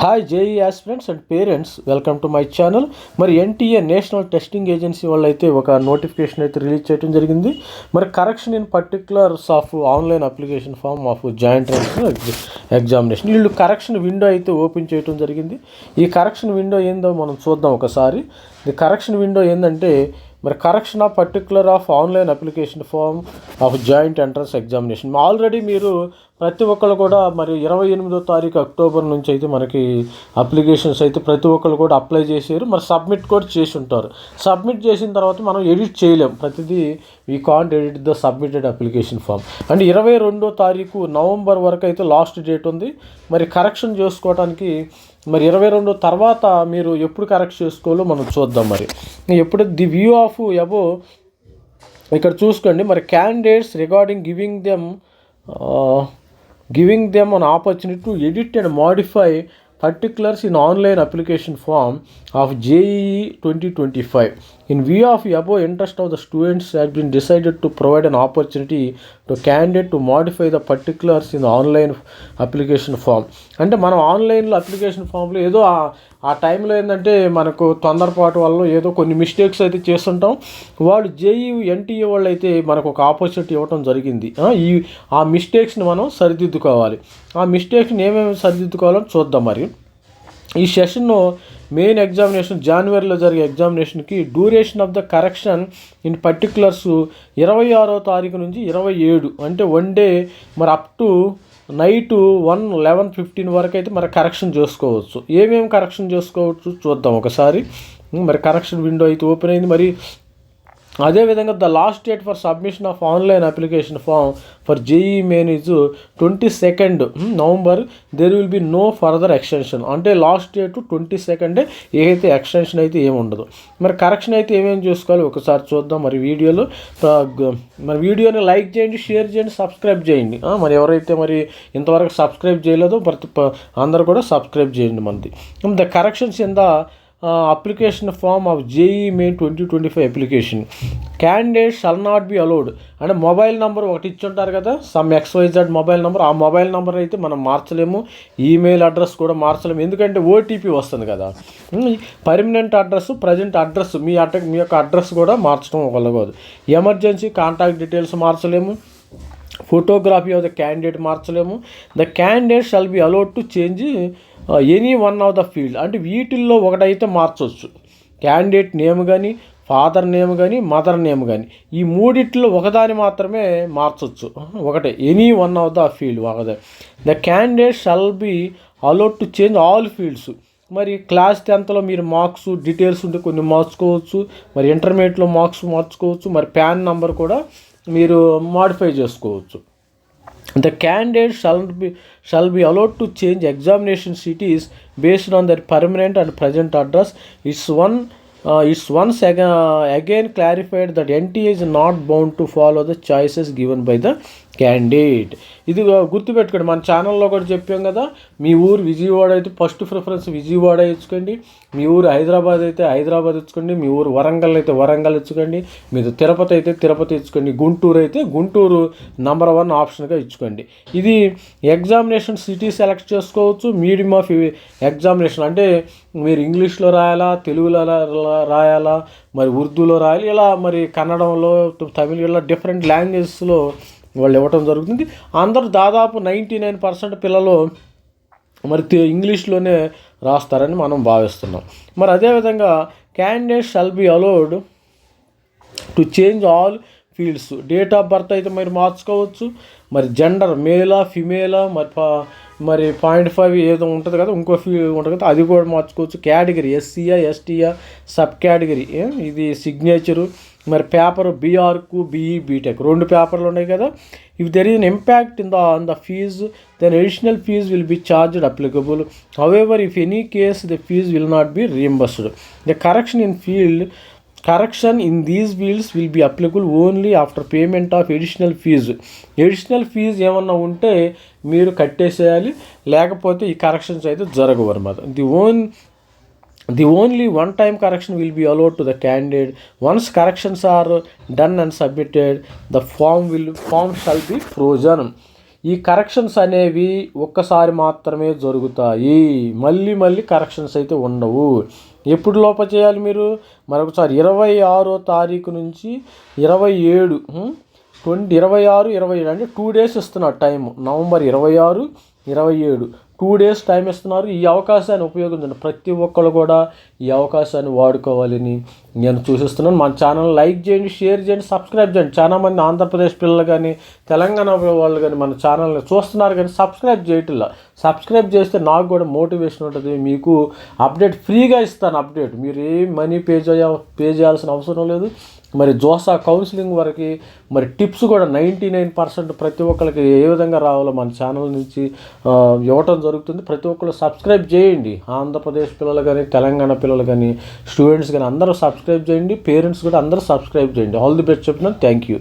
Hi JEE aspirants and parents welcome to my channel మరి NTA national testing agency వాళ్ళు అయితే ఒక notification అయితే రిలీజ్ చేయడం జరిగింది. మరి correction in particulars of online application form of joint examination వీళ్ళు కరెక్షన్ విండో అయితే ఓపెన్ చేయడం జరిగింది. ఈ కరెక్షన్ విండో ఏందో మనం చూద్దాం ఒకసారి. ఈ కరెక్షన్ విండో ఏంటంటే మరి correction of particular of online application form of joint entrance examination already మీరు ప్రతి ఒక్కరు కూడా మరి ఇరవై ఎనిమిదో తారీఖు అక్టోబర్ నుంచి అయితే మనకి అప్లికేషన్స్ అయితే ప్రతి ఒక్కరు కూడా అప్లై చేశారు మరి సబ్మిట్ కూడా చేసి ఉంటారు. సబ్మిట్ చేసిన తర్వాత మనం ఎడిట్ చేయలేం. ప్రతిదీ we can't edit the submitted application form and ఇరవై రెండో తారీఖు నవంబర్ వరకు అయితే లాస్ట్ డేట్ ఉంది. మరి కరెక్షన్ చేసుకోవడానికి మరి ఇరవై రెండు తర్వాత మీరు ఎప్పుడు కరెక్ట్ చేసుకోవాలో మనం చూద్దాం మరి. ఎప్పుడు ది వ్యూ ఆఫ్ అబో ఇక్కడ చూసుకోండి. మరి candidates regarding giving them giving them an opportunity to edit and modify particulars in online application form of JEE 2025 in view of the interest of the students students has decided to provide provide opportunity to candidate candidate to modify the particulars online application form అంటే మనం ఆన్లైన్లో application ఫామ్లో ఏదో ఆ టైంలో ఏంటంటే మనకు తొందరపాటు వల్ల ఏదో కొన్ని మిస్టేక్స్ అయితే చేస్తుంటాం. వాళ్ళు జేఈ ఎన్టీఏ వాళ్ళు అయితే మనకు ఒక ఆపర్చునిటీ ఇవ్వడం జరిగింది. ఈ ఆ మిస్టేక్స్ని మనం సరిదిద్దుకోవాలి. ఆ మిస్టేక్స్ని ఏమేమి సరిదిద్దుకోవాలో చూద్దాం మరి. ఈ సెషన్ను మెయిన్ ఎగ్జామినేషన్ జనవరిలో జరిగే ఎగ్జామినేషన్కి duration of the correction in particulars ఇరవై ఆరో తారీఖు నుంచి ఇరవై ఏడు. అంటే వన్ డే మరి up to night one eleven fifteen వరకు అయితే మరి కరెక్షన్ చేసుకోవచ్చు. ఏమేమి కరెక్షన్ చేసుకోవచ్చు చూద్దాం ఒకసారి. మరి కరెక్షన్ విండో అయితే ఓపెన్ అయింది. మరి అదేవిధంగా the last date for submission of online application form for JEE main is twenty second November there will be no further extension అంటే లాస్ట్ డేట్ ట్వంటీ సెకండ్ ఏదైతే ఎక్స్టెన్షన్ అయితే ఏమి ఉండదు. మరి కరెక్షన్ అయితే ఏమేమి చూసుకోవాలి ఒకసారి చూద్దాం. మరి వీడియోలో మరి వీడియోని లైక్ చేయండి షేర్ చేయండి సబ్స్క్రైబ్ చేయండి. మరి ఎవరైతే మరి ఇంతవరకు సబ్స్క్రైబ్ చేయలేదో ప్రతి అందరూ కూడా సబ్స్క్రైబ్ చేయండి మనది the corrections in the application form of JEE main twenty twenty five application candidate shall not be allowed అంటే మొబైల్ నెంబర్ ఒకటి ఇచ్చుంటారు కదా సమ్ ఎక్స్వైజెడ్ మొబైల్ నెంబర్ ఆ మొబైల్ నెంబర్ అయితే మనం మార్చలేము. ఈమెయిల్ అడ్రస్ కూడా మార్చలేము. ఎందుకంటే ఓటీపీ వస్తుంది కదా. పర్మనెంట్ అడ్రస్ ప్రజెంట్ అడ్రస్ మీ అడ్ర మీ యొక్క అడ్రస్ కూడా మార్చడం ఒకలగదు ఎమర్జెన్సీ కాంటాక్ట్ డీటెయిల్స్ మార్చలేము. Photography of the candidate మార్చలేము. The candidate shall be allowed to change any one of the field అంటే వీటిల్లో ఒకటైతే మార్చవచ్చు క్యాండిడేట్ నేమ్ కానీ ఫాదర్ నేమ్ కానీ మదర్ నేమ్ కానీ ఈ మూడిట్లో ఒకదాని మాత్రమే మార్చవచ్చు ఒకటే. Any one of the field ఒకదే the candidate shall be allowed to change all fields మరి క్లాస్ టెన్త్లో మీరు మార్క్స్ డీటెయిల్స్ ఉంటే కొన్ని మార్చుకోవచ్చు. మరి ఇంటర్మీడియట్లో మార్క్స్ మార్చుకోవచ్చు. మరి ప్యాన్ నెంబర్ కూడా మీరు మాడిఫై చేసుకోవచ్చు. The candidate shall be, shall be allowed to change examination cities based on their permanent and present address. It's one uh, it's once again, uh, again clarified that NTA is not bound to follow the choices given by the candidate ఇది గుర్తుపెట్టుకోండి మన ఛానల్లో కూడా చెప్పాం కదా మీ ఊరు విజయవాడ అయితే first preference Vijayawada ఇచ్చుకోండి మీ ఊరు హైదరాబాద్ అయితే హైదరాబాద్ ఇచ్చుకోండి మీ ఊరు వరంగల్ అయితే వరంగల్ ఇచ్చుకోండి మీరు తిరుపతి అయితే తిరుపతి ఇచ్చుకోండి గుంటూరు అయితే గుంటూరు నంబర్ వన్ ఆప్షన్గా ఇచ్చుకోండి. ఇది ఎగ్జామినేషన్ సిటీ సెలెక్ట్ చేసుకోవచ్చు మీడియం ఆఫ్ ఎగ్జామినేషన్ అంటే మీరు ఇంగ్లీష్లో రాయాలా తెలుగులో రాయాలా మరి ఉర్దూలో రాయాలి ఇలా మరి కన్నడంలో తమిళ ఇలా డిఫరెంట్ లాంగ్వేజెస్లో వాళ్ళు ఇవ్వటం జరుగుతుంది. అందరూ దాదాపు నైంటీ నైన్ పర్సెంట్ పిల్లలు మరి ఇంగ్లీష్లోనే రాస్తారని మనం భావిస్తున్నాం. మరి అదేవిధంగా candidate shall be allowed to change all fields. Date of birth అయితే మరి మార్చుకోవచ్చు. మరి జెండర్ మేలా ఫిమేలా మరి పా- మరి పాయింట్ ఫైవ్ ఏదో ఉంటుంది కదా ఇంకో ఫీ ఉంటుంది కదా అది కూడా మార్చుకోవచ్చు. కేటగిరీ ఎస్సీయా ఎస్టీయా సబ్ కేటగిరీ. ఇది సిగ్నేచరు. మరి paper B Arch BE B Tech. రెండు పేపర్లు ఉన్నాయి కదా. If there is an impact in the on the fees then additional fees will be charged applicable however if any case the fees will not be reimbursed the correction in field correction in these fields will be applicable only after payment of additional fee additional fee ఏమన్నా ఉంటే మీరు కట్టేసేయాలి. లేకపోతే ఈ corrections అయితే జరగవు అనమాట the own the only one time correction will be allowed to the candidate once corrections are done and submitted the form will form shall be frozen ఈ corrections అనేవి ఒక్కసారి మాత్రమే జరుగుతాయి. మళ్ళీ మళ్ళీ కరెక్షన్స్ అయితే ఉండవు. ఎప్పుడు లోప చేయాలి మీరు? మరొకసారి ఇరవై ఆరో తారీఖు నుంచి ఇరవై ఏడు ట్వంటీ ఇరవై ఆరు ఇరవై ఏడు అంటే టూ డేస్ ఇస్తున్నారు టైం నవంబర్ ఇరవై ఆరు ఇరవై ఏడు. టూ డేస్ టైం ఇస్తున్నారు. ఈ అవకాశాన్ని ఉపయోగించండి. ప్రతి ఒక్కరు కూడా ఈ అవకాశాన్ని వాడుకోవాలని నేను సూచిస్తున్నాను. మన ఛానల్ లైక్ చేయండి షేర్ చేయండి సబ్స్క్రైబ్ చేయండి. చాలామంది ఆంధ్రప్రదేశ్ పిల్లలు కానీ తెలంగాణ వాళ్ళు కానీ మన ఛానల్ని చూస్తున్నారు కానీ సబ్స్క్రైబ్ చేయట్లా. సబ్స్క్రైబ్ చేస్తే నాకు కూడా మోటివేషన్ ఉంటుంది. మీకు అప్డేట్ ఫ్రీగా ఇస్తాను అప్డేట్. మీరు ఏ మనీ పే చేయ పే చేయాల్సిన అవసరం లేదు. మరి జోసా కౌన్సిలింగ్ వరకు మరి టిప్స్ కూడా నైంటీ నైన్ పర్సెంట్ ప్రతి ఒక్కరికి ఏ విధంగా రావాలో మన ఛానల్ నుంచి ఇవ్వటం జరుగుతుంది. ప్రతి ఒక్కరు సబ్స్క్రైబ్ చేయండి. ఆంధ్రప్రదేశ్ పిల్లలు కానీ తెలంగాణ పిల్లలు కానీ స్టూడెంట్స్ కానీ అందరూ సబ్స్క్రైబ్ చేయండి. పేరెంట్స్ కూడా అందరూ సబ్స్క్రైబ్ చేయండి. ఆల్ ది బెస్ట్ చెప్తున్నాను. Thank you.